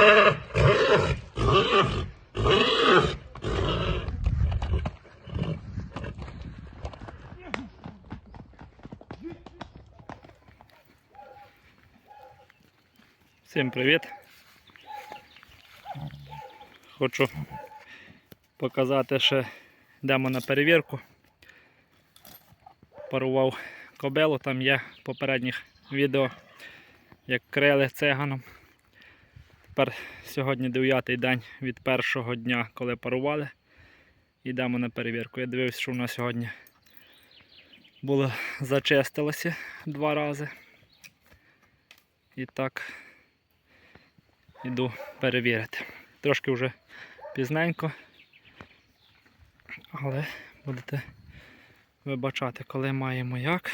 Всім привіт! Хочу показати, що йдемо на перевірку. Парував кобилу, там є в попередніх відео, як крили циганом. Тепер сьогодні 9 день від першого дня, коли парували. Йдемо на перевірку. Я дивився, що вона сьогодні було зачистилося два рази. І так йду перевірити. Трошки вже пізненько, але будете вибачати, коли маємо як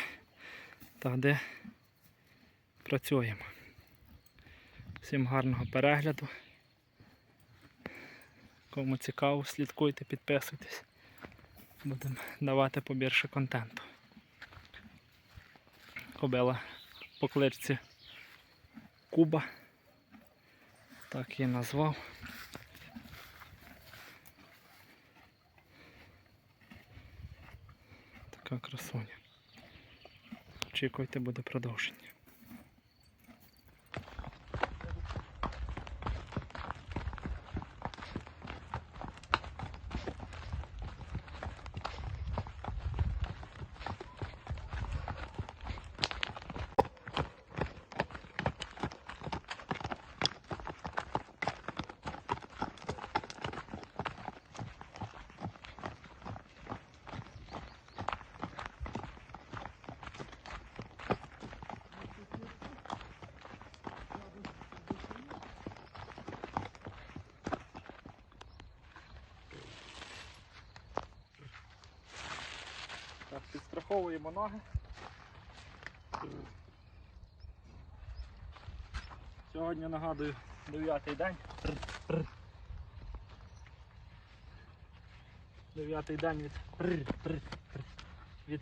та де працюємо. Всім гарного перегляду. Кому цікаво, слідкуйте, підписуйтесь. Будемо давати побільше контенту. Кобила по кличці Куба. Так її назвав. Така красуня. Очікуйте, буде продовження. Так, підстраховуємо ноги. Сьогодні нагадую 9 день. Дев'ятий день від від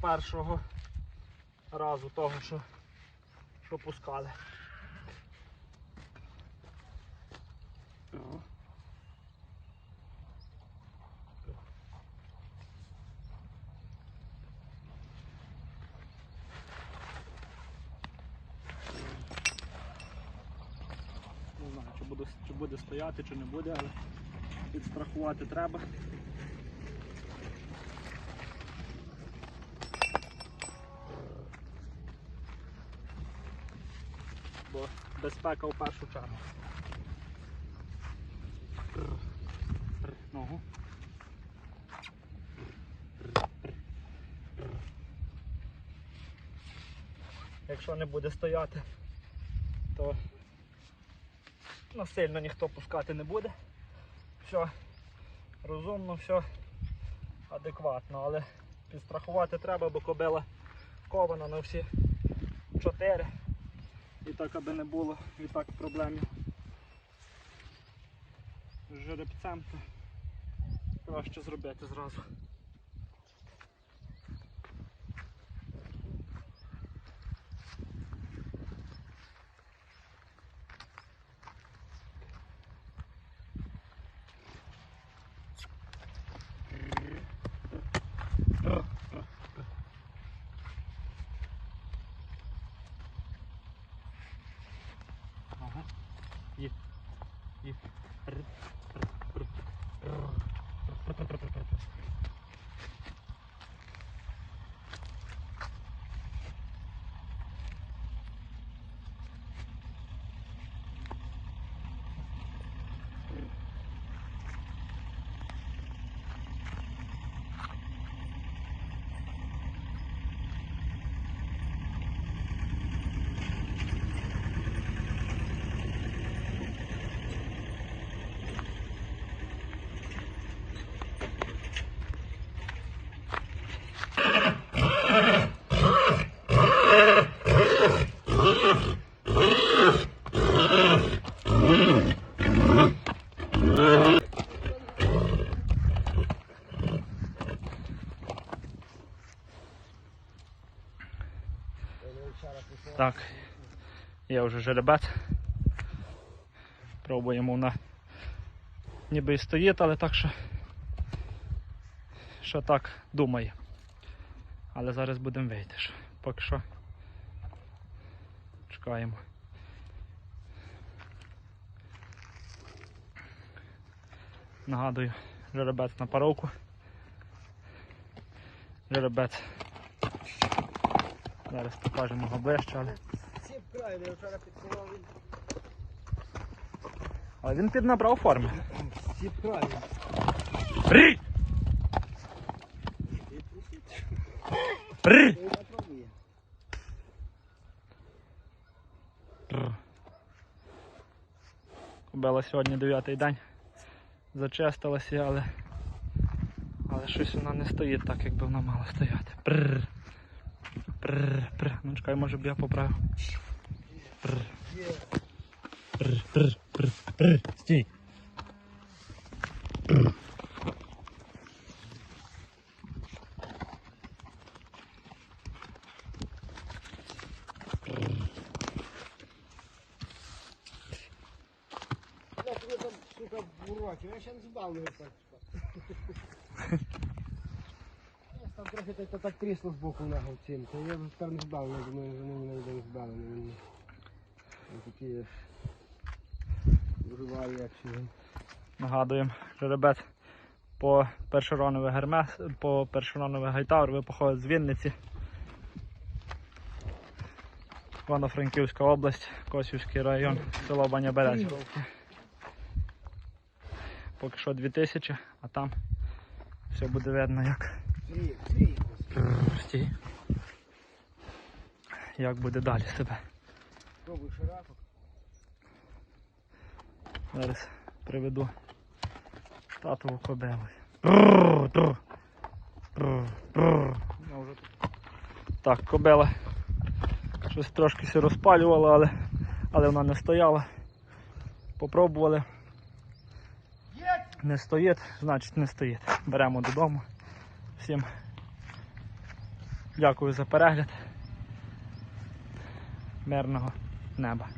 першого разу того, що, що пускали. О. Не знаю, чи буде, стояти, чи не буде, але підстрахувати треба. Бо безпека в першу чергу. Ногу. Якщо не буде стояти, то насильно ніхто пускати не буде. Все розумно, все адекватно, але підстрахувати треба, бо кобила кована на всі чотири. І так, аби не було і так проблемів з жеребцем, то краще зробити зразу. Так, є вже жеребець. Пробуємо вона ніби і стоїть, але так що, що так думає. Але зараз будемо вийти. що Поки що чекаємо. Нагадую, жеребець на паровку. Жеребець. Зараз покажемо ближче, але. Але він піднабрав форми. Рі! Рі! Ти сьогодні дев'ятий день. Зачистилася, але. Але щось вона не стоїть так, як би вона мала стояти. Прррр. Прррр. Прррр. Ну чекай, може б я поправив. Прррр. Є. Прррр. Прррр. Прррр. Прррр. Стій. Я тебе там, сука, бурвачу, я ще не збав не так. Я там трохи так, так, трісло з боку ногу цим, то я тепер не збав, я думаю, за ним не не збав. Він такі вживаю, як сьогодні. Нагадуємо, жеребець по першороновий гермес, по першороновий гайтаур ви походить з Вінниці. Івано-Франківська область, Косівський район, село Баня. Поки що 2000, а там все буде видно як. Як буде далі себе. Пробуй широко. Зараз приведу татову кобилу. Так, кобила щось трошки се розпалювала, але, але вона не стояла. Попробували. Не стоїть, значить не стоїть. Беремо додому. Всім дякую за перегляд. Мирного неба.